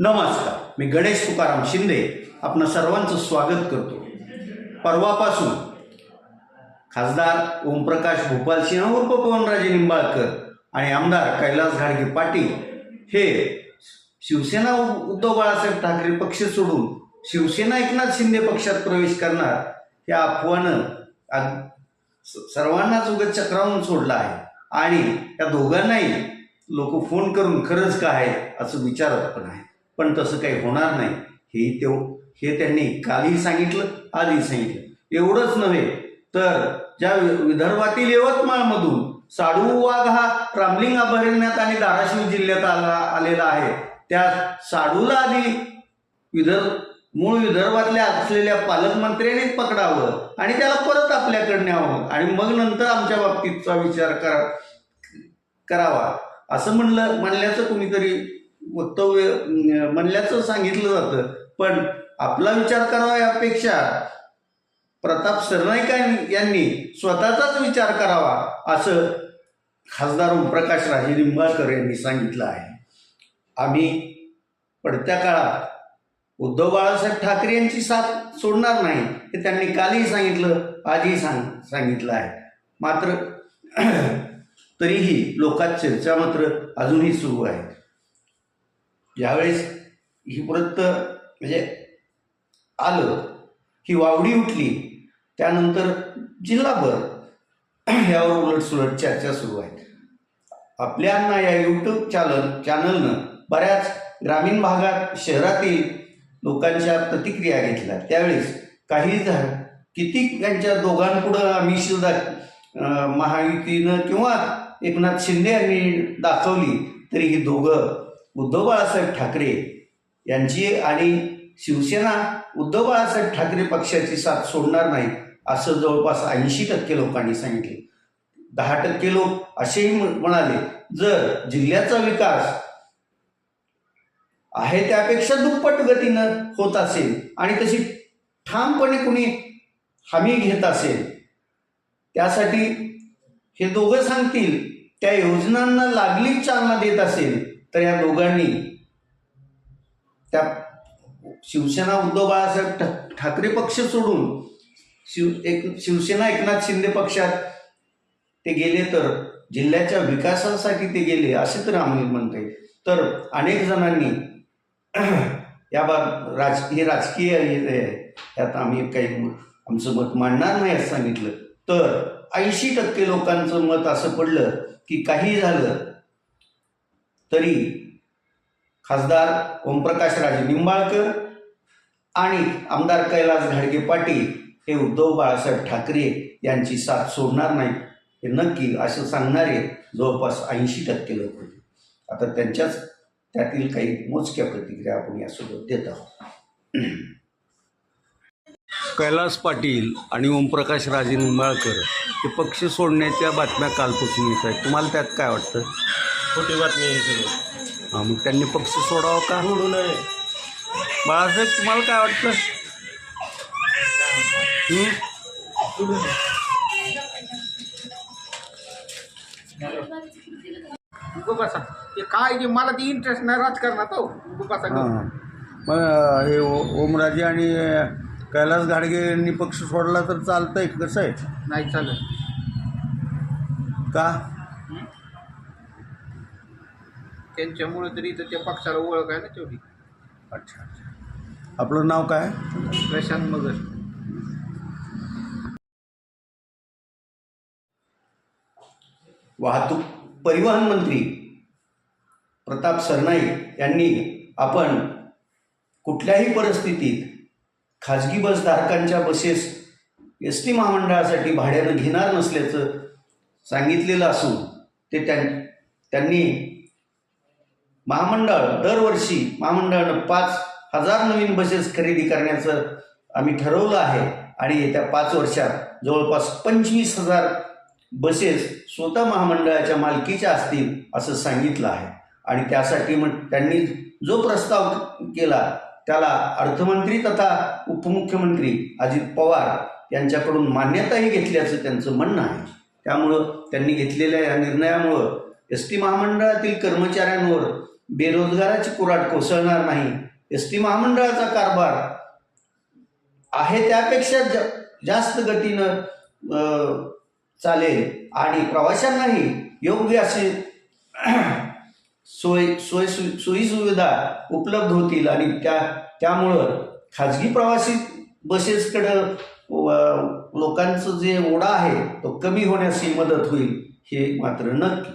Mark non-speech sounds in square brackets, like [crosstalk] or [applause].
नमस्कार. मी गणेश तुकाराम शिंदे. आपण सर्वांचं स्वागत करतो. परवापासून खासदार ओमप्रकाश भोपालसिंह उर्फ पवनराजे निंबाळकर आणि आमदार कैलास घाडगे पाटील हे शिवसेना उद्धव बाळासाहेब ठाकरे पक्ष सोडून शिवसेना एकनाथ शिंदे पक्षात प्रवेश करणार या अफवानं सर्वांनाच उगत चक्रावून सोडलं आहे. आणि या दोघांनाही लोक फोन करून खरंच काय आहे असं विचारत पण आहे पण तसं काही होणार नाही. हे ते हे त्यांनी कालही सांगितलं आजही सांगितलं. एवढंच नव्हे तर ज्या विदर्भातील यवतमाळमधून साडू वाघ हा रामलिंग अभयारण्यात आणि धाराशिव जिल्ह्यात आला आलेला आहे त्या साडूला आधी विदर्भ मूळ विदर्भातल्या असलेल्या पालकमंत्र्यांनीच पकडावं आणि त्याला परत आपल्याकडे न्यावं आणि मग नंतर आमच्या बाबतीतचा विचार करा करावा. असं म्हणलं म्हणल्याचं कुणीतरी वक्तव्य म्हणल्याचं सांगितलं जातं. पण आपला विचार करावा यापेक्षा प्रताप सरनाईक यांनी- यांनी स्वतःचाच विचार करावा असं खासदार ओमप्रकाश राजे निंबाळकर यांनी सांगितलं आहे. आम्ही पडत्या काळात उद्धव बाळासाहेब ठाकरे यांची साथ सोडणार नाही हे त्यांनी कालही सांगितलं आजही सांग सांगितलं आहे. मात्र [clears throat] तरीही लोकात चर्चा मात्र अजूनही सुरू आहे. ज्यावेळेस ही परत म्हणजे आलं ही वावडी उठली त्यानंतर जिल्हाभर यावर उलटसुलट चर्चा सुरू आहेत. आपल्यांना या यूट्यूब चॅनल चॅनलनं बऱ्याच ग्रामीण भागात शहरातील लोकांच्या प्रतिक्रिया घेतल्या. त्यावेळेस काही जण किती त्यांच्या दोघांपुढं आम्ही सुद्धा महायुतीनं किंवा एकनाथ शिंदे यांनी दाखवली तरी ही दोघं उद्धव बाळासाहेब ठाकरे यांची आणि शिवसेना उद्धव बाळासाहेब ठाकरे पक्षाची साथ सोडणार नाही असं जवळपास ऐंशी टक्के लोकांनी सांगितले. दहा टक्के लोक असेही म्हणाले जर जिल्ह्याचा विकास आहे त्यापेक्षा दुप्पट गतीनं होत असेल आणि तशी ठामपणे कुणी हमी घेत असेल त्यासाठी हे दोघं सांगतील त्या योजनांना लागली चालना देत असेल तर या दोघांनी त्या शिवसेना उद्धव बाळासाहेब ठाकरे पक्ष सोडून शिव एक शिवसेना एकनाथ शिंदे पक्षात ते गेले तर जिल्ह्याच्या विकासासाठी ते गेले असे तर आम्ही म्हणतोय. तर अनेक जणांनी [clears throat] या बाब राज हे राजकीय हे आहे त्यात आम्ही काही आमचं मत मांडणार नाही असं सांगितलं. तर ऐंशी टक्के लोकांचं मत असं पडलं की काही झालं तरी खासदार ओमप्रकाश राजे निंबाळकर आणि आमदार कैलास घाडगे पाटील हे उद्धव बाळासाहेब ठाकरे यांची साथ सोडणार नाही हे नक्की असं सांगणारे जवळपास ऐंशी टक्के लोक होते. आता त्यांच्याच त्यातील काही मोजक्या प्रतिक्रिया आपण यासोबत देत आहोत. कैलास पाटील आणि ओमप्रकाश राजे निंबाळकर हे पक्ष सोडण्याच्या बातम्या कालपासून येत आहेत. तुम्हाला त्यात काय वाटतं? खोटी बातमी आहे ही सगळी. हा, मग त्यांनी पक्ष सोडावा का? सोडू नये. बाळासाहेब तुम्हाला काय वाटतं? हं? बसा ते काय मला ते इंटरेस्ट नाही राजकारणात हो बसा हां. मग हे ओ- ओमराजे आणि कैलास घाडगे यांनी पक्ष सोडला तर चालतंय कसं आहे? नाही चालत. का? त्यांच्यामुळे तरी तर त्या पक्षाला ओळख आहे ना तेवढी. अच्छा आपलं नाव काय? प्रशांत मगर. वाहतूक परिवहन मंत्री प्रताप सरनाईक यांनी आपण कुठल्याही परिस्थितीत खाजगी बसधारकांच्या बसेस एस टी महामंडळासाठी भाड्यानं घेणार नसल्याचं सांगितलेलं असून ते त्यां त्यांनी महामंडळ दरवर्षी महामंडळानं पाच हजार नवीन बसेस खरेदी करण्याचं आम्ही ठरवलं आहे. आणि येत्या पाच वर्षात जवळपास पंचवीस हजार बसेस स्वतः महामंडळाच्या मालकीच्या असतील असं सांगितलं आहे. आणि त्यासाठी मग त्यांनी जो प्रस्ताव केला त्याला अर्थमंत्री तथा उपमुख्यमंत्री अजित पवार यांच्याकडून मान्यताही घेतल्याचं त्यांचं म्हणणं आहे. त्यामुळं त्यांनी घेतलेल्या या निर्णयामुळं एस टी महामंडळातील कर्मचाऱ्यांवर बेरोजगाराची कुराट कोसळणार नाही. एस टी महामंडळाचा कारभार आहे त्यापेक्षा जा, जास्त गतीनं चालेल. आणि प्रवाशांनाही योग्य असे सोय सोय सोयी सोयीसुविधा उपलब्ध होतील आणि त्या त्यामुळं खाजगी प्रवासी बसेसकडं लोकांचं जे ओढा आहे तो कमी होण्यास मदत होईल हे मात्र नक्की.